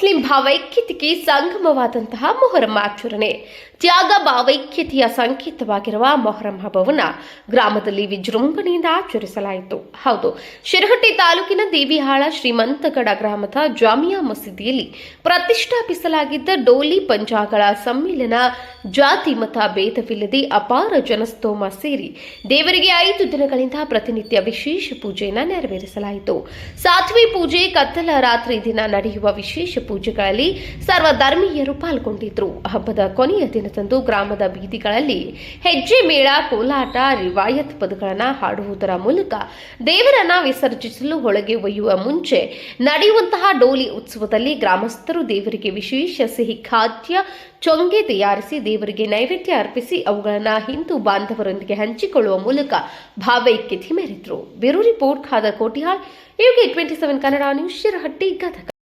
Muslim ಭಾವೈಕ್ಯತೆಗೆ ಸಂಗಮವಾದಂತಹ Muharram ಆಚರಣೆ. ತ್ಯಾಗ ಭಾವೈಕ್ಯತೆಯ ಸಂಕೇತವಾಗಿರುವ ಮೊಹರಂ ಹಬ್ಬವನ್ನು ಗ್ರಾಮದಲ್ಲಿ ವಿಜೃಂಭಣೆಯಿಂದ ಆಚರಿಸಲಾಯಿತು. ಹೌದು, ಶಿರಹಟ್ಟಿ ತಾಲೂಕಿನ ದೇವಿಹಾಳ ಶ್ರೀಮಂತಗಡ ಗ್ರಾಮದ ಜಾಮಿಯಾ ಮಸೀದಿಯಲ್ಲಿ ಪ್ರತಿಷ್ಠಾಪಿಸಲಾಗಿದ್ದ ಡೋಲಿ ಪಂಜಾಗಳ ಸಮ್ಮೇಳನ ಜಾತಿ ಮತ ಭೇದವಿಲ್ಲದೆ ಅಪಾರ ಜನಸ್ತೋಮ ಸೇರಿ ದೇವರಿಗೆ ಐದು ದಿನಗಳಿಂದ ಪ್ರತಿನಿತ್ಯ ವಿಶೇಷ ಪೂಜೆಯನ್ನು ನೆರವೇರಿಸಲಾಯಿತು. ಸಾಧ್ವಿ ಪೂಜೆ ಕತ್ತಲ ರಾತ್ರಿ ದಿನ ನಡೆಯುವ ವಿಶೇಷ ಪೂಜೆಗಳಲ್ಲಿ ಸರ್ವಧರ್ಮೀಯರು ಪಾಲ್ಗೊಂಡಿದ್ರು. ಹಬ್ಬದ ಕೊನೆಯ ದಿನದಂದು ಗ್ರಾಮದ ಬೀದಿಗಳಲ್ಲಿ ಹೆಜ್ಜೆ ಮೇಳ, ಕೋಲಾಟ, ರಿವಾಯತ್ ಪದಗಳನ್ನು ಹಾಡುವುದರ ಮೂಲಕ ದೇವರನ್ನ ವಿಸರ್ಜಿಸಲು ಹೊಳಗೆ ಒಯ್ಯುವ ಮುಂಚೆ ನಡೆಯುವಂತಹ ಡೋಲಿ ಉತ್ಸವದಲ್ಲಿ ಗ್ರಾಮಸ್ಥರು ದೇವರಿಗೆ ವಿಶೇಷ ಸಿಹಿ ಖಾದ್ಯ, ಚೊಂಗೆ ತಯಾರಿಸಿ ದೇವರಿಗೆ ನೈವೇದ್ಯ ಅರ್ಪಿಸಿ ಅವುಗಳನ್ನು ಹಿಂದೂ ಬಾಂಧವರೊಂದಿಗೆ ಹಂಚಿಕೊಳ್ಳುವ ಮೂಲಕ ಭಾವೈಕ್ಯತೆ ಮೆರೆದರು. Bureau report, Khadar Kotihal UK twenty seven Kannada news, Shirahatti, Gadag.